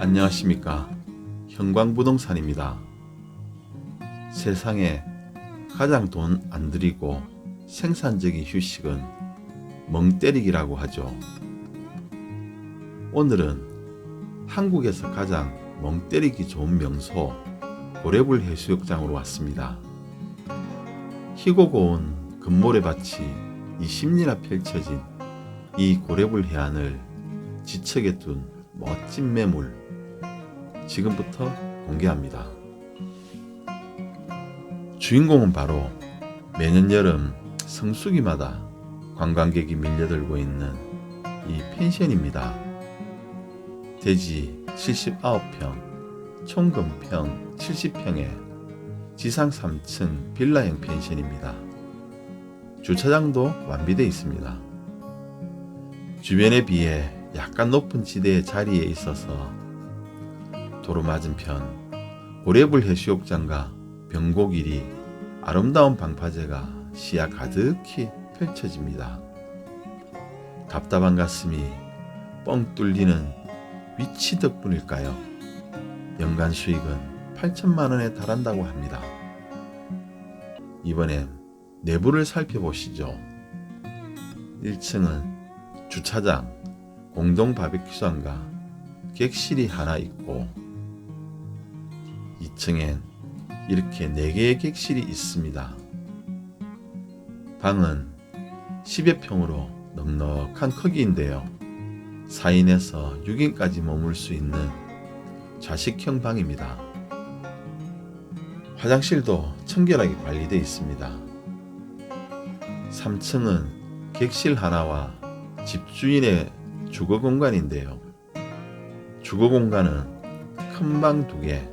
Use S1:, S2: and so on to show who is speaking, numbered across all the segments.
S1: 안녕하십니까. 형광부동산입니다. 세상에 가장 돈 안 들이고 생산적인 휴식은 멍 때리기라고 하죠. 오늘은 한국에서 가장 멍 때리기 좋은 명소 고래불 해수욕장으로 왔습니다. 희고 고운 금모래밭이 20리나 펼쳐진 이 고래불 해안을 지척에 둔 멋진 매물 지금부터 공개합니다. 주인공은 바로 매년 여름 성수기마다 관광객이 밀려들고 있는 이 펜션입니다. 대지 79평, 총 건평 70평에 지상 3층 빌라형 펜션입니다. 주차장도 완비되어 있습니다. 주변에 비해 약간 높은 지대의 자리에 있어서 도로 맞은편 고래불 해수욕장과 병곡일이 아름다운 방파제가 시야 가득히 펼쳐집니다. 답답한 가슴이 뻥 뚫리는 위치 덕분일까요? 연간 수익은 8천만 원에 달한다고 합니다. 이번엔 내부를 살펴보시죠. 1층은 주차장, 공동 바베큐장과 객실이 하나 있고 2층엔 이렇게 4개의 객실이 있습니다. 방은 10여 평으로 넉넉한 크기인데요. 4인에서 6인까지 머물 수 있는 좌식형 방입니다. 화장실도 청결하게 관리되어 있습니다. 3층은 객실 하나와 집주인의 주거 공간인데요. 주거 공간은 큰 방 두 개,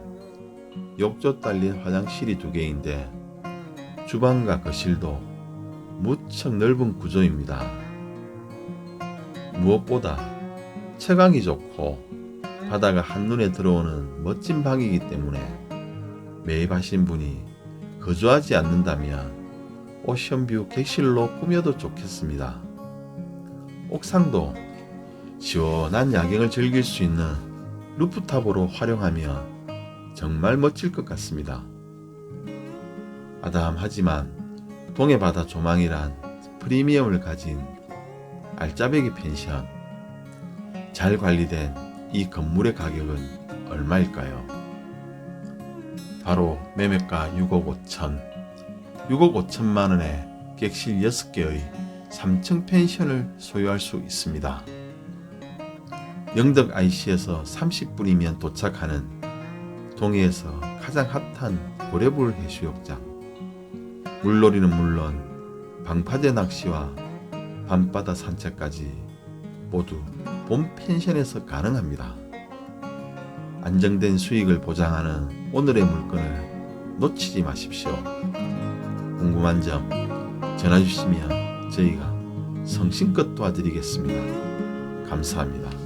S1: 욕조 딸린 화장실이 두 개인데 주방과 거실도 무척 넓은 구조입니다. 무엇보다 채광이 좋고 바다가 한눈에 들어오는 멋진 방이기 때문에 매입하신 분이 거주하지 않는다면 오션뷰 객실로 꾸며도 좋겠습니다. 옥상도 시원한 야경을 즐길 수 있는 루프탑으로 활용하면 정말 멋질 것 같습니다. 아담하지만 동해 바다 조망이란 프리미엄을 가진 알짜배기 펜션. 잘 관리된 이 건물의 가격은 얼마일까요? 바로 매매가 6억 5천. 6억 5천만 원에 객실 6개의 3층 펜션을 소유할 수 있습니다. 영덕 IC에서 30분이면 도착하는 동해에서 가장 핫한 고래불 해수욕장. 물놀이는 물론 방파제 낚시와 밤바다 산책까지 모두 본 펜션에서 가능합니다. 안정된 수익을 보장하는 오늘의 물건을 놓치지 마십시오. 궁금한 점 전화 주시면 저희가 성심껏 도와드리겠습니다. 감사합니다.